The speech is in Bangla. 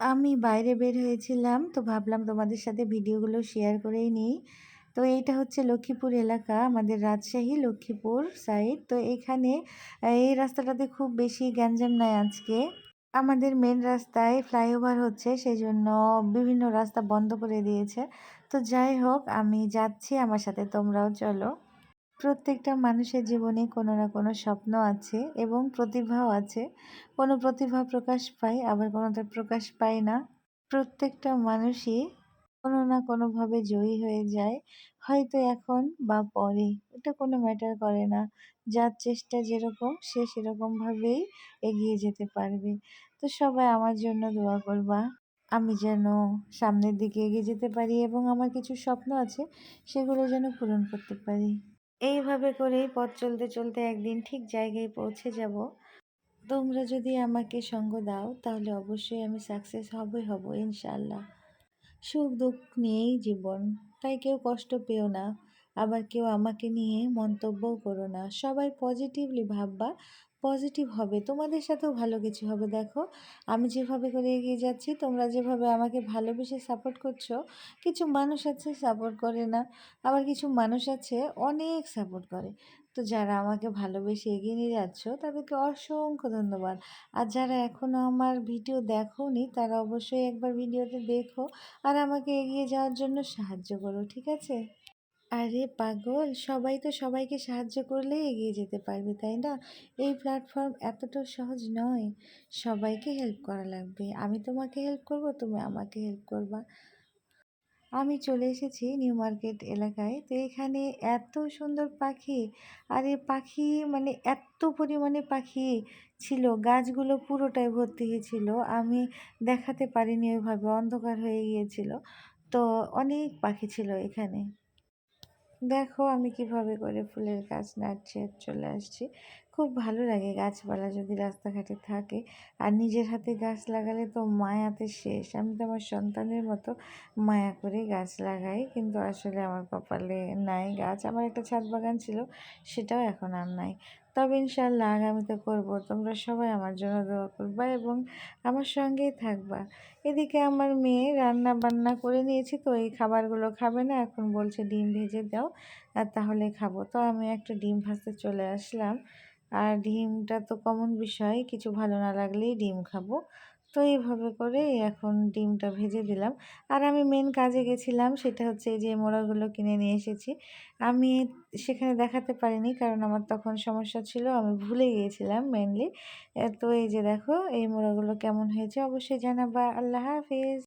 আমি বাইরে বের হয়েছিলাম, তো ভাবলাম তোমাদের সাথে ভিডিওগুলো শেয়ার করেই নিই। তো এইটা হচ্ছে লক্ষ্মীপুর এলাকা, আমাদের রাজশাহী লক্ষ্মীপুর সাইড তো এখানে এই রাস্তাটাতে খুব বেশি গ্যাঞ্জাম নাই আজকে। আমাদের মেন রাস্তায় ফ্লাইওভার হচ্ছে সেই জন্য বিভিন্ন রাস্তা বন্ধ করে দিয়েছে। তো যাই হোক, আমি যাচ্ছি, আমার সাথে তোমরাও চলো। প্রত্যেকটা মানুষের জীবনে কোনো না কোনো স্বপ্ন আছে এবং প্রতিভাও আছে। কোনো প্রতিভা প্রকাশ পায়, আবার কোনোটা প্রকাশ পায় না। প্রত্যেকটা মানুষই কোনো না কোনোভাবে জয়ী হয়ে যায়। হয়তো এখন বা পরে, এটা কোনো ম্যাটার করে না। যার চেষ্টা যেরকম, সে সেরকমভাবেই এগিয়ে যেতে পারবে। তো সবাই আমার জন্য দোয়া করবা, আমি যেন সামনের দিকে এগিয়ে যেতে পারি এবং আমার কিছু স্বপ্ন আছে, সেগুলো যেন পূরণ করতে পারি। এইভাবে করেই পথ চলতে চলতে একদিন ঠিক জায়গায় পৌঁছে যাব। তোমরা যদি আমাকে সঙ্গ দাও, তাহলে অবশ্যই আমি সাকসেস হবই, হব ইনশাল্লাহ সুখ দুঃখ নিয়েই জীবন। তাই কেউ কষ্ট পেও না। আবার কেউ আমাকে নিয়ে মন্তব্যও করো না। সবাই পজিটিভলি ভাববা। পজিটিভ হবে, তোমাদের সাথেও ভালো কিছু হবে, দেখো। আমি যেভাবে করে এগিয়ে যাচ্ছি, তোমরা যেভাবে আমাকে ভালোবেসে সাপোর্ট করছ, কিছু মানুষ আছে সাপোর্ট করে না, আবার কিছু মানুষ আছে অনেক সাপোর্ট করে। তো যারা আমাকে ভালোবেসে এগিয়ে নিয়ে যাচ্ছ, তাদেরকে অসংখ্য ধন্যবাদ। আর যারা এখনও আমার ভিডিও দেখোনি, তারা অবশ্যই একবার ভিডিওতে দেখো, আর আমাকে এগিয়ে যাওয়ার জন্য সাহায্য করো, ঠিক আছে? আরে পাগল, সবাই তো সবাইকে সাহায্য করলেই এগিয়ে যেতে পারবে, তাই না? এই প্ল্যাটফর্ম এতটা সহজ নয়। সবাইকে হেল্প করা লাগবে। আমি তোমাকে হেল্প করব, তুমি আমাকে হেল্প করবা। আমি চলে এসেছি নিউ মার্কেট এলাকায়। তো এখানে এত সুন্দর পাখি, আর এই পাখি মানে এত পরিমাণে পাখি ছিল, গাছগুলো পুরোটাই ভর্তি হয়েছিল। আমি দেখাতে পারিনি, ওইভাবে অন্ধকার হয়ে গিয়েছিল। তো অনেক পাখি ছিল এখানে। দেখো আমি কীভাবে করে ফুলের গাছ নাড়ছি আর চলে আসছি। খুব ভালো লাগে গাছপালা যদি রাস্তাঘাটে থাকে। আর নিজের হাতে গাছ লাগালে তো মায়াতে শেষ। আমি তো আমার সন্তানের মতো মায়া করে গাছ লাগাই, কিন্তু আসলে আমার কপালে নাই গাছ। আমার একটা ছাদ বাগান ছিল, সেটাও এখন আর নাই। তবে ইনশাল্লাহ আগামীতে করব। তোমরা সবাই আমার জন্য দোয়া করবা এবং আমার সঙ্গেই থাকবা। এদিকে আমার মেয়ে রান্না বান্না করে নিয়েছি, তো এই খাবারগুলো খাবে না। এখন বলছে ডিম ভেজে দাও আর তাহলে খাব। তো আমি একটা ডিম ভাজতে চলে আসলাম। আর ডিমটা তো কমন বিষয়, কিছু ভালো না লাগলেই ডিম খাব। এইভাবে করে এখন ডিমটা ভেজে দিলাম। আর আমি মেন কাজে গেছিলাম সেটা হচ্ছে এই যে মোড়াগুলো কিনে নিয়ে এসেছি। আমি সেখানে দেখাতে পারিনি কারণ আমার তখন সমস্যা ছিল, আমি ভুলে গিয়েছিলাম মেনলি তো এই যে দেখো, এই মোড়াগুলো কেমন হয়েছে অবশ্যই জানাবা। আল্লাহ হাফিজ।